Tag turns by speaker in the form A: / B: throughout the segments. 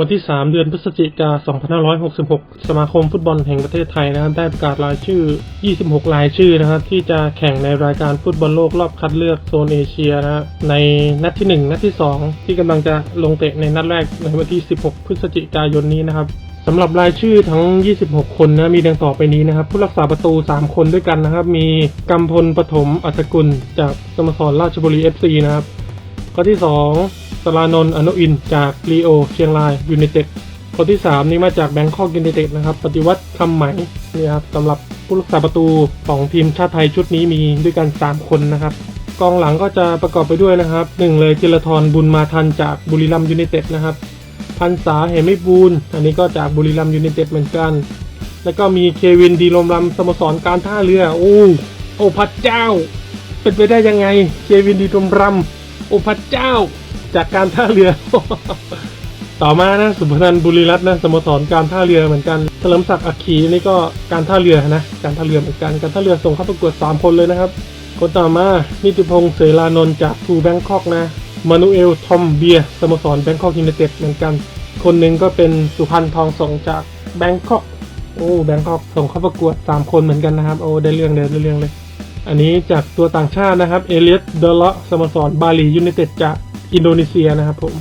A: วันที่ 3 เดือนพฤศจิกา 2566 สมาคมฟุตบอลแห่งประเทศไทยนะครับได้ประกาศรายชื่อ 26 รายชื่อนะครับที่จะแข่งในรายการฟุตบอลโลกรอบคัดเลือกโซนเอเชียนะครับในนัดที่ 1 นัดที่ 2 ที่กำลังจะลงเตะในนัดแรกในวันที่ 16 พฤศจิกายนนี้นะครับสำหรับรายชื่อทั้ง 26 คนนะมีดังต่อไปนี้นะครับ ผู้รักษาประตู 3 คนด้วยกันนะครับ มีกำพลปฐมอัศกุลจากสโมสรราชบุรี FC นะครับข้อที่ 2 สลานนท์อนุอินจากลีโอ เชียงรายยูไนเต็ดข้อที่ 3 นี่มาจากแบงคอกยูไนเต็ดนะครับ ปฏิวัติคำไหม่นี่ครับสำหรับผู้รักษาประตูของทีมชาติไทยชุดนี้มีด้วยกัน 3 คนนะครับ กองหลังก็จะประกอบไปด้วยนะครับหนึ่งเลยจิรทรบุญมาทันจากบุรีรัมยูไนเต็ดนะครับ พันษาเหมิบูลอันนี้ก็จากบุรีรัมย์ยูไนเต็ดเหมือนกัน แล้วก็มีเควินดีลมรำสโมสรการท่าเรือ โอ้โอ้พระเจ้า เป็นไปได้ยังไง เควินดีลมรำโอ้พระเจ้า จากการท่าเรือ ต่อมานะสุพนันบุรีรัตน์นะสโมสรการท่าเรือเหมือนกันเฉลิมศักดิ์อักขีนี่ก็การท่าเรือนะการท่าเรือเหมือนกันการท่าเรือส่งเข้าประกวดสามคนเลยนะครับคนต่อมานิติพงษ์เสรานนท์จากทูแบงคอกนะมานูเอลทอมเบียสโมสรแบงคอกยูไนเต็ดเหมือนกัน คนหนึ่งก็เป็นสุพรรณทองส่งจากแบงคอกโอ้แบงคอกส่งเข้าประกวด 3 คนเหมือนกันนะครับ โอ้ได้เรื่องเลยได้เรื่องเลย อันนี้จากตัวต่างชาตินะครับ เอเลียสเดลสโมสรบาลียูไนเต็ดจาก อินโดนีเซียนะครับผม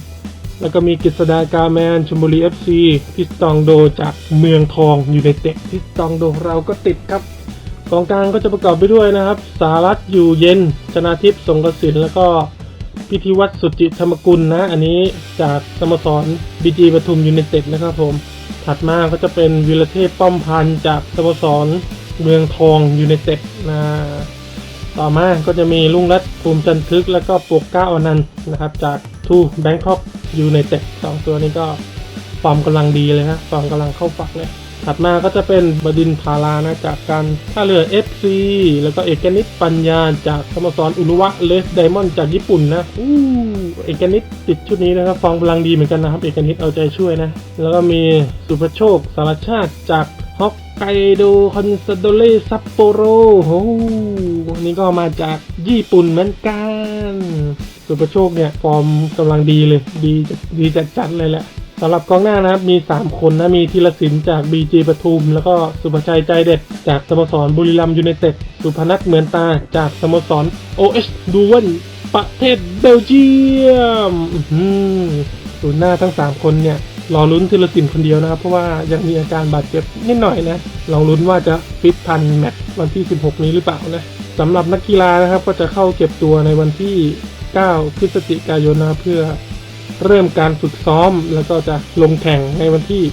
A: แล้วก็มีกฤษดากาแมนชมบุรีเอฟซีพิสตองโดจากเมืองทองอยูไนเต็ดพิสตองโดเราก็ติดครับกองกลางก็จะประกอบไปด้วยนะครับ สารัตอยู่เย็น ชนาทิพย์สงกสินแล้วก็พิธีวัตรสุจิธรรมกุลนะ อันนี้จากสโมสรบีจีปทุมยูไนเต็ดนะครับผม ถัดมาก็จะเป็นวิรเทพป้อมพันธ์จากสโมสรเมืองทองยูไนเต็ดนะ ต่อมาก็จะมีลุงรัตภูมิจันทึก แล้วก็ปกเก้าอนันต์นะครับ จากทูแบงคอกยูไนเต็ดสองตัวนี้ก็ฟอร์มกำลังดีเลยฮะฟอร์มกำลังเข้าฝักเลยถัดมาก็จะเป็นบดินพารานะจากการท่าเรือ FC แล้วก็เอกนิตปัญญาจากสโมสรอุรุวะเลสไดมอนด์จากญี่ปุ่นนะอู้เอกนิตติดชุดนี้นะครับฟอร์มกำลังดีเหมือนกันนะครับ เอกนิตเอาใจช่วยนะ แล้วก็มีสุภโชคสารชาติจากฮอกไกโดคอนซาโดเลซัปโปโรโอ้ อันนี้ก็มาจากญี่ปุ่นเหมือนกันสุภโชคเนี่ย ฟอร์มกำลังดีเลย ดีจัดดีจัดจัดเลยแหละสำหรับกองหน้านะครับ มี 3 คนนะ มีธีรศิลป์จาก BG ปทุม แล้วก็สุภชัยใจเด็ด จากสโมสรบุรีรัมย์ยูไนเต็ด สุพนัทเหมือนตา จากสโมสร OH ดูวนประเทศเบลเยียมศูนย์หน้าทั้ง 3 คนเนี่ย รอลุ้นธีรศิลป์คนเดียวนะครับ เพราะว่ายังมีอาการบาดเจ็บนิดหน่อยนะลองลุ้นว่าจะฟิตทันแมตช์วันที่ 16 นี้หรือเปล่านะสำหรับนักกีฬานะครับก็จะเข้าเก็บตัวในวันที่ 9 พฤศจิกายนนะเพื่อเริ่มการฝึกซ้อมแล้วก็จะลงแข่งในวันที่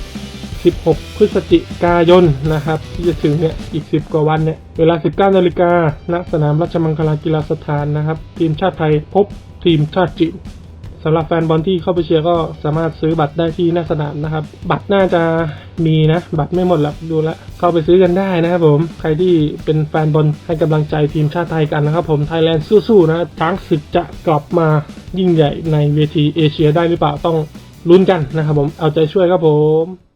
A: 16 พฤศจิกายนนะครับ ที่จะถึงเนี่ยอีก 10 กว่าวันเนี่ยเวลา 19 นาฬิกาณสนามราชมังคลากีฬาสถานนะครับ ทีมชาติไทยพบทีมชาติจีน สำหรับแฟนบอลที่เข้าไปเชียร์ก็สามารถซื้อบัตรได้ที่หน้าสนามนะครับ บัตรน่าจะมีนะ บัตรไม่หมดหรอกดูและ เข้าไปซื้อกันได้นะครับผม ใครที่เป็นแฟนบอลให้กำลังใจทีมชาติไทยกันนะครับผม ไทยแลนด์สู้ๆนะช้างศึกจะกลับมายิ่งใหญ่ในเวทีเอเชียได้หรือเปล่าต้องลุ้นกันนะครับผม เอาใจช่วยครับผม